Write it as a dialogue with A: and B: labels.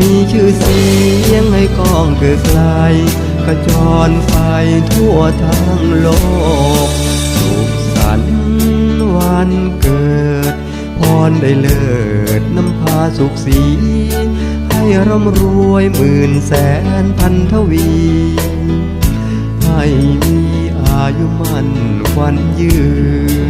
A: มีชื่อเสียงให้กองเกิดไกลกระจรไปทั่วทั้งโลก สุขสันต์วันเกิด พรได้เลิศน้ำพาสุขสี ให้ร่ำรวยหมื่นแสนพันทวี ให้มีอายุมันควันยืน